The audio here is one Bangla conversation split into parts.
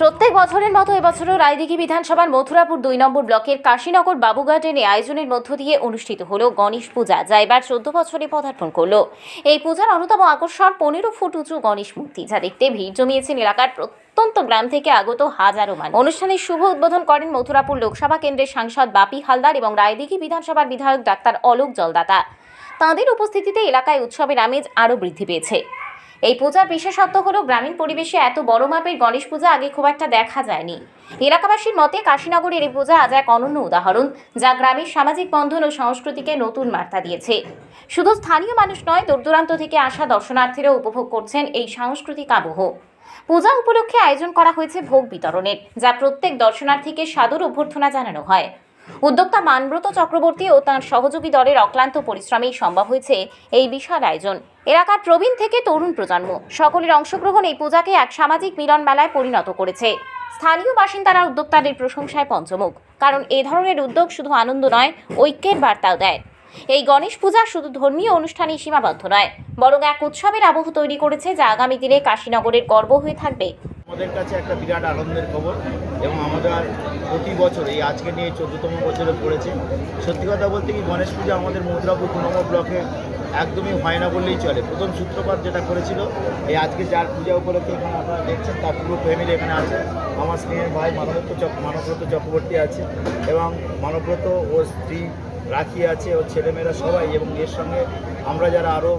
প্রত্যেক বছরের মতো এবছরও রায়দিঘি বিধানসভার মথুরাপুর দুই নম্বর ব্লকের কাশীনগর বাবু গার্ডেনে আয়োজনের মধ্য দিয়ে অনুষ্ঠিত হল গণেশ পূজা, যা এবার চোদ্দ বছরে পদার্পণ করল। এই পূজার অন্যতম আকর্ষণ পনেরো ফুট উঁচু গণেশ মূর্তি, যা দেখতে ভিড় জমিয়েছেন এলাকার প্রত্যন্ত গ্রাম থেকে আগত হাজারো মানুষ। অনুষ্ঠানের শুভ উদ্বোধন করেন মথুরাপুর লোকসভা কেন্দ্রের সাংসদ বাপি হালদার এবং রায়দিঘি বিধানসভার বিধায়ক ডাক্তার অলোক জলদাতা। তাঁদের উপস্থিতিতে এলাকায় উৎসবের আমেজ আরও বৃদ্ধি পেয়েছে। এই পূজার বিশেষত্ব হলো গ্রামীণ পরিবেশে এত বড় মাপের গণেশ পূজা আগে খুব একটা দেখা যায়নি। এলাকাবাসীর মতে কাশীনগরের এই পূজা আজ এক অনন্য উদাহরণ, যা গ্রামের সামাজিক বন্ধন ও সংস্কৃতিকে নতুন বার্তা দিয়েছে। শুধু স্থানীয় মানুষ নয়, দূরদূরান্ত থেকে আসা দর্শনার্থীরাও উপভোগ করছেন এই সাংস্কৃতিক আবহ। পূজা উপলক্ষে আয়োজন করা হয়েছে ভোগ বিতরণের, যা প্রত্যেক দর্শনার্থীকে সাদর অভ্যর্থনা জানানো হয়। উদ্যোক্তা মানব্রত চক্রবর্তী ও তার সহযোগী দলের অক্লান্ত পরিশ্রমেই সম্ভব হয়েছে এই বিশাল আয়োজন। এলাকার প্রবীণ থেকে তরুণ প্রজন্ম, সকলের অংশগ্রহণ এই পূজাকে এক সামাজিক মিলন মেলায় পরিণত করেছে। স্থানীয় বাসিন্দারা উদ্যোক্তাদের প্রশংসায় পঞ্চমুখ, কারণ এ ধরনের উদ্যোগ শুধু আনন্দ নয়, ঐক্যের বার্তাও দেয়। এই গণেশ পূজা শুধু ধর্মীয় অনুষ্ঠানেই সীমাবদ্ধ নয়, বরং এক উৎসবের আবহ তৈরি করেছে যা আগামী দিনে কাশীনগরের গর্ব হয়ে থাকবে। আমাদের কাছে একটা বিরাট আনন্দের খবর এবং আমাদের প্রতি বছর এই আজকে নিয়ে চোদ্দতম বছরে পড়েছে। সত্যি কথা বলতে কি গণেশ পূজা আমাদের মথুরাপুর দু নম্বর ব্লকে একদমই হয় না বললেই চলে। প্রথম সূত্রপাত যেটা করেছিল, এই আজকে যার পূজা উপলক্ষে এখানে আপনারা দেখছেন, তার পুরো ফ্যামিলি এখানে আছে। আমার স্নেহের ভাই মানব্রত চক মানব্রত চক্রবর্তী আছে এবং মানব্রত ও স্ত্রী রাখি আছে ওর ছেলেমেয়েরা সবাই এবং এর সঙ্গে আমরা যারা আরও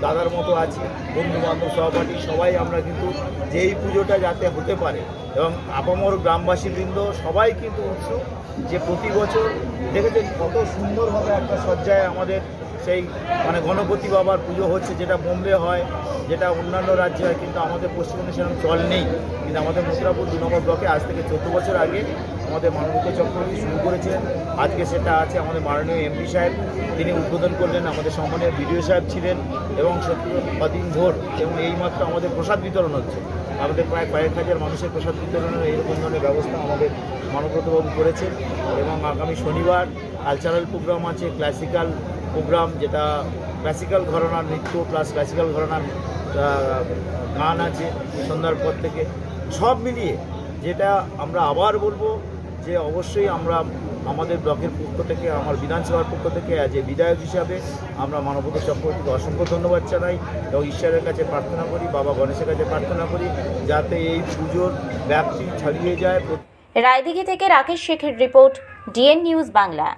দাদার মতো আছি বন্ধু বান্ধব সহপাঠী, সবাই আমরা কিন্তু যেই পুজোটা যাতে হতে পারে এবং আপামর গ্রামবাসীবৃন্দ সবাই কিন্তু উৎসুক যে প্রতি বছর, দেখেছেন কত সুন্দরভাবে একটা সজ্জায় আমাদের সেই মানে গণপতি বাবার পুজো হচ্ছে, যেটা বোম্বে হয়, যেটা অন্যান্য রাজ্যে হয়, কিন্তু আমাদের পশ্চিমবঙ্গে সেরকম চল নেই। কিন্তু আমাদের মথুরাপুর দু নম্বর ব্লকে আজ থেকে চোদ্দ বছর আগে আমাদের মানবিক চক্রবর্তী শুরু করেছেন আজকে সেটা আছে আমাদের মাননীয় এমপি সাহেব, তিনি উদ্বোধন করলেন, আমাদের সম্মানীয় বিডিও সাহেব ছিলেন এবং সত্যি কদিন ভোর, এবং এইমাত্র আমাদের প্রসাদ বিতরণ হচ্ছে। আমাদের প্রায় কয়েক হাজার মানুষের প্রসাদ বিতরণের এইরকম ধরনের ব্যবস্থা আমাদের মানব্রতবাবু করেছেন এবং আগামী শনিবার কালচারাল প্রোগ্রাম আছে, ক্লাসিক্যাল প্রোগ্রাম, যেটা ক্লাসিক্যাল ঘরানার নৃত্য প্লাস ক্লাসিক্যাল ঘরানার গান আছে সন্ধ্যার পর থেকে। সব মিলিয়ে যেটা আমরা আবার বলব যে অবশ্যই আমরা আমাদের ব্লকের পক্ষ থেকে, আমার বিধানসভার পক্ষ থেকে অ্যাজ এ বিধায়ক হিসাবে আমরা মানবত চক্রবর্তীকে অসংখ্য ধন্যবাদ জানাই এবং ঈশ্বরের কাছে প্রার্থনা করি, বাবা গণেশের কাছে প্রার্থনা করি, যাতে এই পুজোর ব্যাপ্তি ছাড়িয়ে যায়। রায়দিঘি থেকে রাকেশ শেখের রিপোর্ট, ডিএন নিউজ বাংলা।